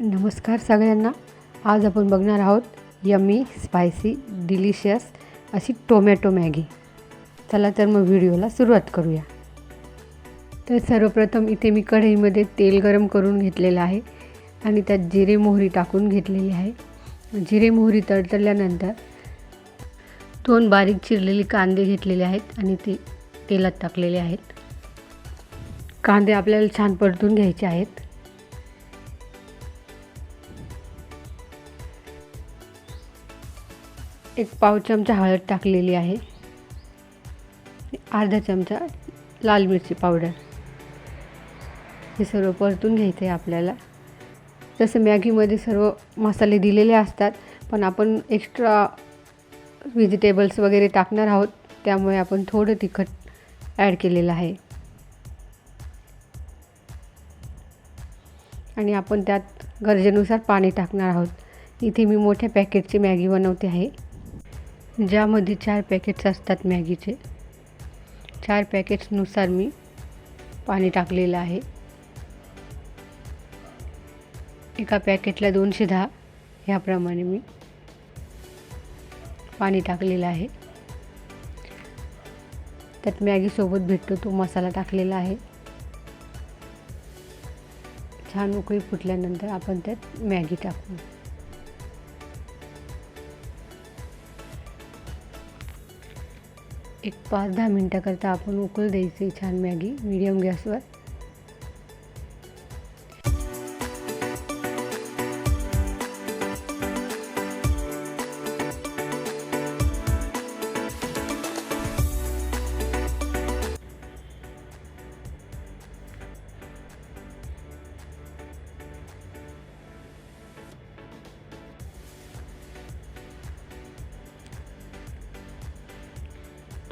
नमस्कार सगळ्यांना. आज आपण बघणार आहोत यम्मी स्पायसी डिलिशियस अशी टोमॅटो मॅगी. चला तर मग व्हिडिओला सुरुवात करूया. तर सर्वप्रथम इथे मी कढईमध्ये तेल गरम करून घेतलेलं आहे आणि त्यात जिरे मोहरी टाकून घेतलेली आहे. जिरे मोहरी तडतडल्यानंतर दोन बारीक चिरलेले कांदे घेतलेले आहेत आणि ते तेलात टाकलेले आहेत. कांदे आपल्याला छान परतून घ्यायचे आहेत. एक पाव चमचा हळद टाकलेली आहे. अर्धा चमचा लाल मिरची पावडर. हे सर्व परतून घ्यायचं आहे आपल्याला. जसं मॅगीमध्ये सर्व मसाले दिलेले असतात पण आपण एक्स्ट्रा व्हेजिटेबल्स वगैरे टाकणार आहोत त्यामुळे आपण थोडं तिखट ॲड केलेलं आहे. आणि आपण त्यात गरजेनुसार पाणी टाकणार आहोत. इथे मी मोठ्या पॅकेटची मॅगी बनवते आहे. ज्यामध्ये चार पॅकेट्स असतात मॅगीचे. चार पॅकेट्सनुसार मी पाणी टाकलेलं आहे. एका पॅकेटला दोनशे दहा ह्याप्रमाणे मी पाणी टाकलेलं आहे. त्यात मॅगीसोबत भेटतो तो मसाला टाकलेला आहे. छान उकळी फुटल्यानंतर आपण त्यात मॅगी टाकू. एक पाच दहा मिनटाकरता आपण उकळ द्यायची छान मॅगी मीडियम गॅसवर.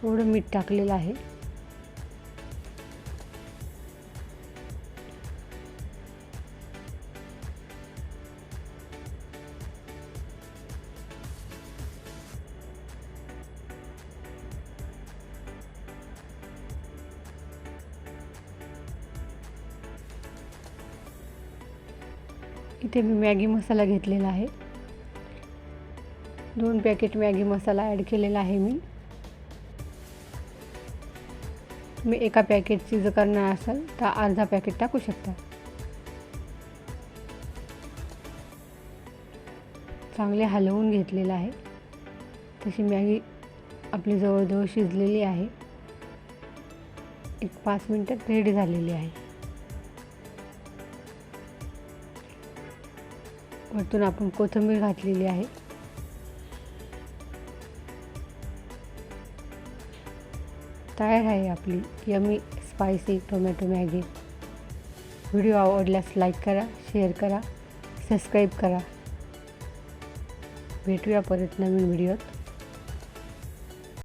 थोडं मीठ टाकलेलं आहे. इथे मी मॅगी मसाला घेतलेला आहे. दोन पॅकेट मॅगी मसाला ॲड केलेला आहे मी. तुम्ही एका पॅकेटची जर करणार असाल तर अर्धा पॅकेट टाकू शकता. चांगले हलवून घेतलेलं आहे. तशी मॅगी आपली जवळजवळ शिजलेली आहे. एक पाच मिनटात रेडी झालेली आहे. वरतून आपण कोथिंबीर घातलेली आहे. तयार आहे आपली yummy spicy tomato Maggi? Video आवडल्यास लाईक करा शेअर करा सबस्क्राईब करा. भेटूया परत नवीन व्हिडिओत.